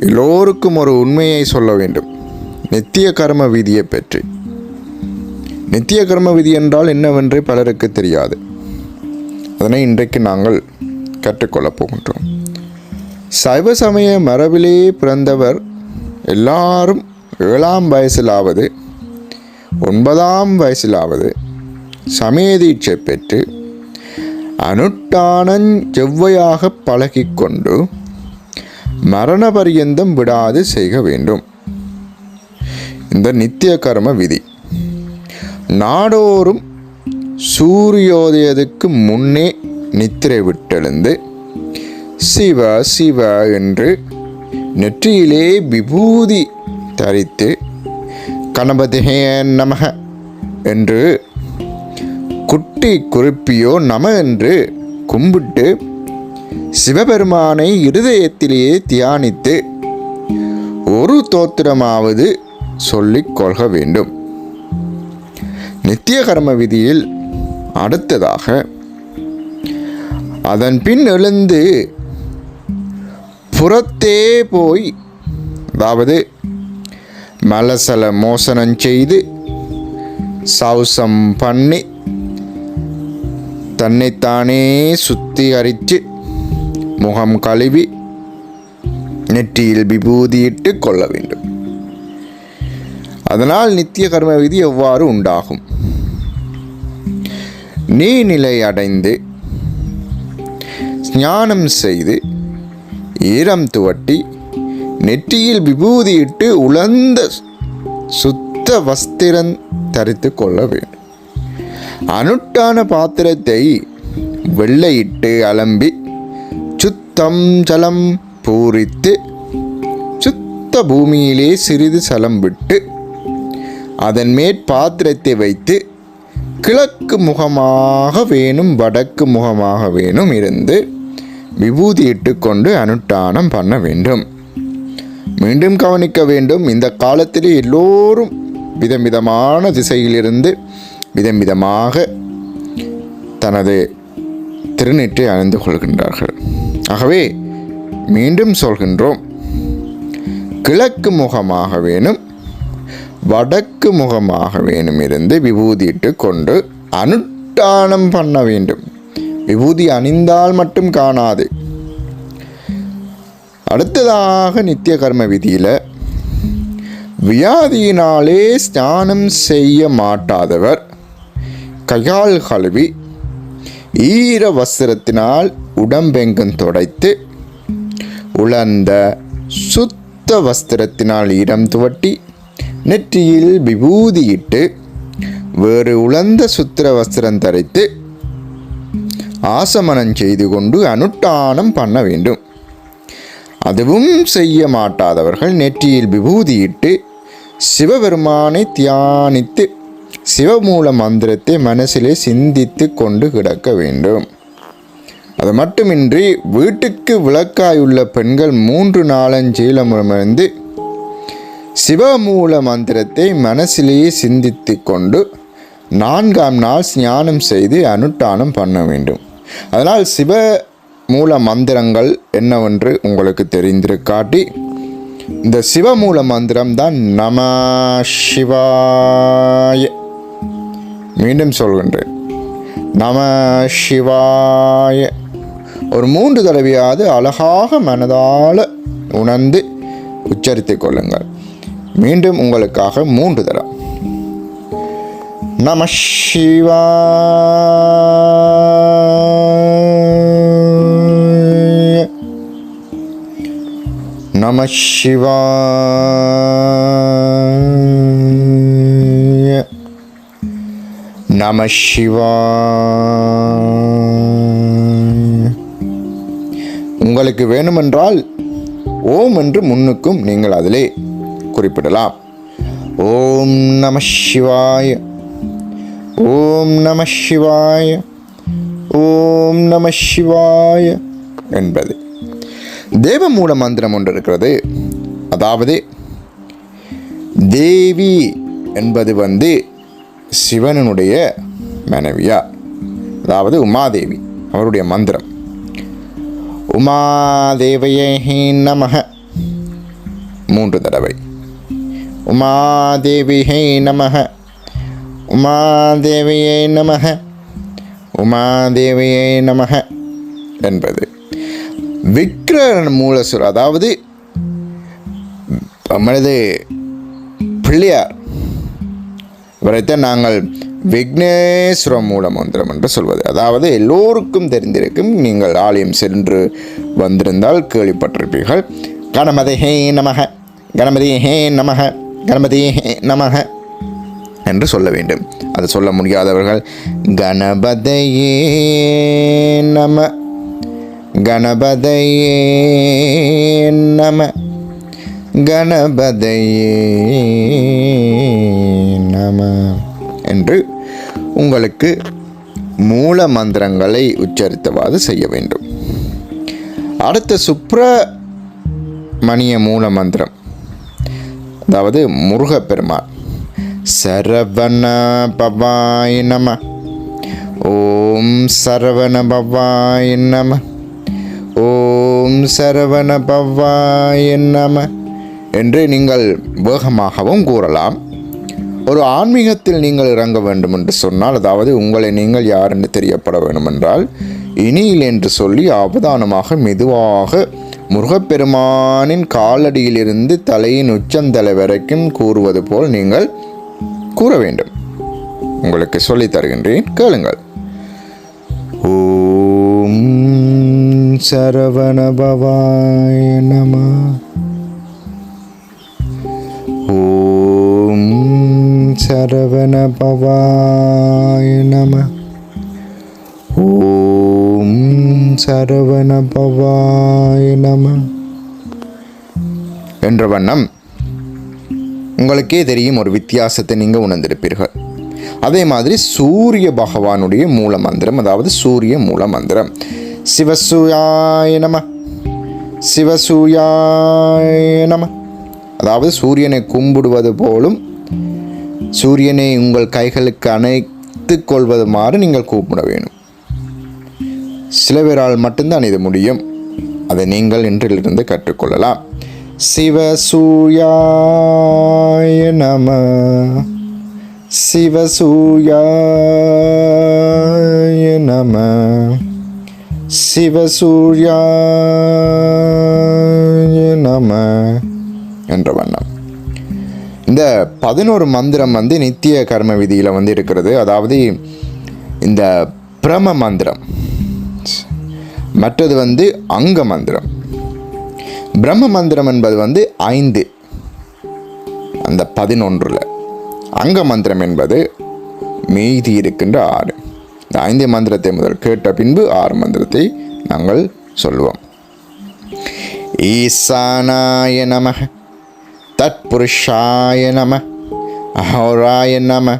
எல்லோருக்கும் ஒரு உண்மையை சொல்ல வேண்டும். நித்திய கர்ம விதியை பற்றி. நித்திய கர்ம விதி என்றால் என்னவென்று பலருக்கு தெரியாது. அதனை இன்றைக்கு நாங்கள் கற்றுக்கொள்ளப் போகின்றோம். சைவ சமய மரபிலே பிறந்தவர் எல்லாரும் ஏழாம் வயசிலாவது ஒன்பதாம் வயசிலாவது சமய தீட்சை பெற்று அனுட்டானஞ் செவ்வையாக பழகிக்கொண்டு மரண பரியந்தம் விடாது செய்க வேண்டும். இந்த நித்திய கர்ம விதி. நாடோறும் சூரியோதயத்துக்கு முன்னே நித்திரை விட்டெழுந்து சிவ சிவ என்று நெற்றியிலே விபூதி தரித்து கணபதியே நமக என்று குட்டி குறிப்பியோ நம என்று கும்பிட்டு சிவபெருமானை இருதயத்திலேயே தியானித்து ஒரு தோத்திரமாவது சொல்லிக் கொள்க வேண்டும். நித்திய கர்ம விதியில் அடுத்ததாக அதன் பின் எழுந்து புறத்தே போய் அதாவது மலசல மோசனம் செய்து சவுசம் பண்ணி தன்னைத்தானே சுத்திகரித்து முகம் கழுவி நெற்றியில் விபூதியிட்டு கொள்ள வேண்டும். அதனால் நித்திய கர்ம விதி எவ்வாறு உண்டாகும்? நீநிலை அடைந்து ஸ்நானம் செய்து ஈரம் துவட்டி நெற்றியில் விபூதியிட்டு உலர்ந்த சுத்த வஸ்திரம் தரித்து கொள்ள வேண்டும். அனுட்டான பாத்திரத்தை வெள்ளையிட்டு அலம்பி சுத்தம் ஜலம் பூரித்து சுத்த பூமியிலே சிறிது சலம் விட்டு அதன் மேற் பாத்திரத்தை வைத்து கிழக்கு முகமாக வேணும் வடக்கு முகமாக வேணும் இருந்து விபூதியிட்டு கொண்டு அனுஷ்டானம் பண்ண வேண்டும். மீண்டும் கவனிக்க வேண்டும் இந்த காலத்திலே எல்லோரும் விதம் விதமான திசையிலிருந்து விதம் விதமாக தனது திருநீற்றை அணிந்து கொள்கின்றார்கள். ஆகவே மீண்டும் சொல்கின்றோம். கிழக்கு முகமாக வேணும் வடக்கு முகமாக வேணும் இருந்து விபூதியிட்டு கொண்டு அனுஷ்டானம் பண்ண வேண்டும். விபூதி அணிந்தால் மட்டும் காணாது. அடுத்ததாக நித்திய கர்ம விதியில் வியாதியினாலே ஸ்நானம் செய்ய மாட்டாதவர் கையால் கழுவி ஈர வஸ்திரத்தினால் உடம்பெங்கும் துடைத்து உலர்ந்த சுத்த வஸ்திரத்தினால் இடம் துவட்டி நெற்றியில் விபூதியிட்டு வேறு உலர்ந்த சுத்திர வஸ்திரம் தரைத்து ஆசமனம் செய்து கொண்டு அனுட்டானம் பண்ண வேண்டும். அதுவும் செய்ய மாட்டாதவர்கள் நெற்றியில் விபூதியிட்டு சிவபெருமானை தியானித்து சிவமூல மந்திரத்தை மனசிலே சிந்தித்து கொண்டு கிடக்க வேண்டும். அது மட்டுமின்றி வீட்டுக்கு விளக்காயுள்ள பெண்கள் மூன்று நாளஞ்சீலமிருந்து சிவமூல மந்திரத்தை மனசிலேயே சிந்தித்து கொண்டு நான்காம் நாள் ஸ்நானம் செய்து அனுஷ்டானம் பண்ண வேண்டும். அதனால் சிவ மூல மந்திரங்கள் என்னவென்று உங்களுக்கு தெரிந்திருக்காட்டி இந்த சிவமூல மந்திரம் தான் நம சிவாய. மீண்டும் சொல்கின்றேன். நம சிவாய. ஒரு மூன்று தடவையாவது அழகாக மனதால் உணர்ந்து உச்சரித்துக் கொள்ளுங்கள். மீண்டும் உங்களுக்காக மூன்று தரம் நம சிவா. நம சிவா. நம சிவா. உங்களுக்கு வேணுமென்றால் ஓம் என்று முன்னுக்கும் நீங்கள் அதிலே குறிப்பிடலாம். ஓம் நம சிவாய. ஓம் நம சிவாய. ஓம் நம சிவாய என்பது. தேவமூல மந்திரம் ஒன்று இருக்கிறது. அதாவது தேவி என்பது வந்து சிவனுடைய மனைவியார் அதாவது உமாதேவி அவருடைய மந்திரம். உமாதேவையே நமக மூன்று தடவை. உமாதேவிஹை நமக உமாதேவியை நமக உமாதேவியை நமக என்பது. விக்ரன் மூலசுர் அதாவது நம்மளது பிள்ளையார். இவரைத்தான் நாங்கள் விக்னேஸ்வர மூல மந்திரம் என்று சொல்வது. அதாவது எல்லோருக்கும் தெரிந்திருக்கும் நீங்கள் ஆலயம் சென்று வந்திருந்தால் கேள்விப்பட்டிருப்பீர்கள். கணமதி ஹே நமக கணபதி ஹே நமக கணபதி ஹே நமக என்று சொல்ல வேண்டும். அது சொல்ல முடியாதவர்கள் கணபதையே நம கணபதையே நம கணபதையே நம என்று உங்களுக்கு மூல மந்திரங்களை உச்சரித்தவாறு செய்ய வேண்டும். அடுத்த சுப்பிரமணிய மூல மந்திரம். அதாவது முருகப்பெருமாள் சரவண பவாய் நம. ஓம் சரவண பவாய் நம. ஓம் சரவண பவாய் நம. என்று நீங்கள் வேகமாகவும் கூறலாம். ஒரு ஆன்மீகத்தில் நீங்கள் இறங்க வேண்டும் என்று சொன்னால் அதாவது உங்களை நீங்கள் யார் என்று தெரியப்பட வேண்டும் என்றால் இனியில் என்று சொல்லி அவதானமாக மெதுவாக முருகப்பெருமானின் காலடியிலிருந்து தலையின் உச்சந்தலை வரைக்கும் கூறுவது போல் நீங்கள் கூற வேண்டும். உங்களுக்கு சொல்லித் தருகின்றேன் கேளுங்கள். ஓம் சரவண பவாய நம சரவணபவாய நம. ஓம் சரவணபவாய நம. என்ற வண்ணம் உங்களுக்கே தெரியும் ஒரு வித்தியாசத்தை நீங்கள் உணர்ந்திருப்பீர்கள். அதே மாதிரி சூரிய பகவானுடைய மூல மந்திரம் அதாவது சூரிய மூல மந்திரம். சிவசூயாய நம. சிவசூயாய நம. அதாவது சூரியனை கும்பிடுவது போலும் சூரியனை உங்கள் கைகளுக்கு அணைத்து கொள்வதுமாறு நீங்கள் கூப்பிட வேணும் சில பேரால் மட்டும்தான் இது முடியும். அதை நீங்கள் இன்றிலிருந்து கற்றுக்கொள்ளலாம். சிவ சூயாய நம. சிவசூயாய நம. சிவசூயாய நம. என்ற வண்ணம். இந்த பதினோரு மந்திரம் வந்து நித்திய கர்ம விதியில் வந்து இருக்கிறது. அதாவது இந்த பிரம மந்திரம். மற்றது வந்து அங்க மந்திரம். பிரம்ம மந்திரம் என்பது வந்து ஐந்து. அந்த பதினொன்றில். அங்க மந்திரம் என்பது மீதி இருக்கின்ற ஆறு. இந்த ஐந்து மந்திரத்தை முதல் கேட்ட பின்பு ஆறு மந்திரத்தை நாங்கள் சொல்லுவோம் ஈசானாய நமக தத்புருஷாய நம அஹோராய நம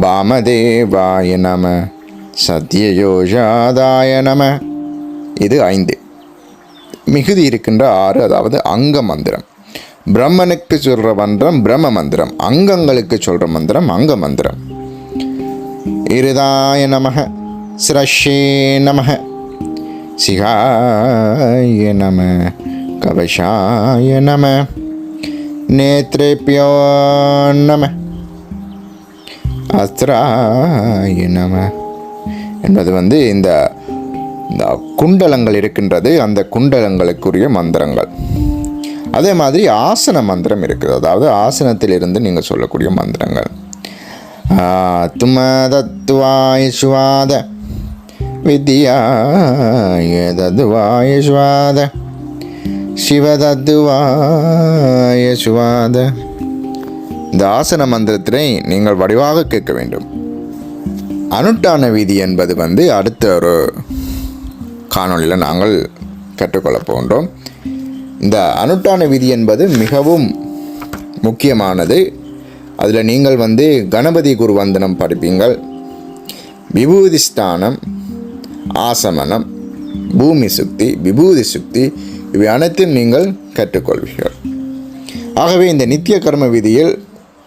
பாமதேவாய நம சத்யயோஜாதாய நம இது ஐந்து. மிகுதி இருக்கின்ற ஆறு அதாவது அங்க மந்திரம். பிரம்மனுக்கு சொல்கிற மந்திரம் பிரம்ம மந்திரம். அங்கங்களுக்கு சொல்கிற மந்திரம் அங்க மந்திரம். இருதாய நமக சிரஷே நமக சிகாய நம கவசாய நம. நேத்ரேபியோ நம அஸ்ராய நம என்பது வந்து இந்த இந்த குண்டலங்கள் இருக்கின்றது அந்த குண்டலங்களுக்குரிய மந்திரங்கள். அதே மாதிரி ஆசன மந்திரம் இருக்குது. அதாவது ஆசனத்திலிருந்து நீங்கள் சொல்லக்கூடிய மந்திரங்கள். தும வித்யா சுவாத வித்யாய சுவாத சிவதத்துவாய சுவாத இந்த ஆசன மந்திரத்தினை நீங்கள் வடிவாக கேட்க வேண்டும். அனுட்டான விதி என்பது வந்து அடுத்த ஒரு காணொளியில் நாங்கள் கற்றுக்கொள்ளப் போகின்றோம். இந்த அனுட்டான விதி என்பது மிகவும் முக்கியமானது. அதில் நீங்கள் வந்து கணபதி குருவந்தனம் படிப்பீங்கள். விபூதிஸ்தானம் ஆசமனம் பூமி சுக்தி விபூதி சுக்தி இவை அனைத்தும் நீங்கள் கற்றுக்கொள்வீர்கள். ஆகவே இந்த நித்திய கர்ம விதியில்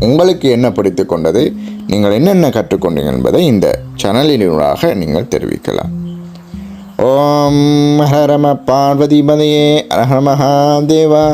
உங்களுக்கு என்ன பிடித்து கொண்டது நீங்கள் என்னென்ன கற்றுக்கொண்டீங்க என்பதை இந்த சேனலினூடாக நீங்கள் தெரிவிக்கலாம். ஓம் ஹரம பார்வதி பதையே ஹர தேவா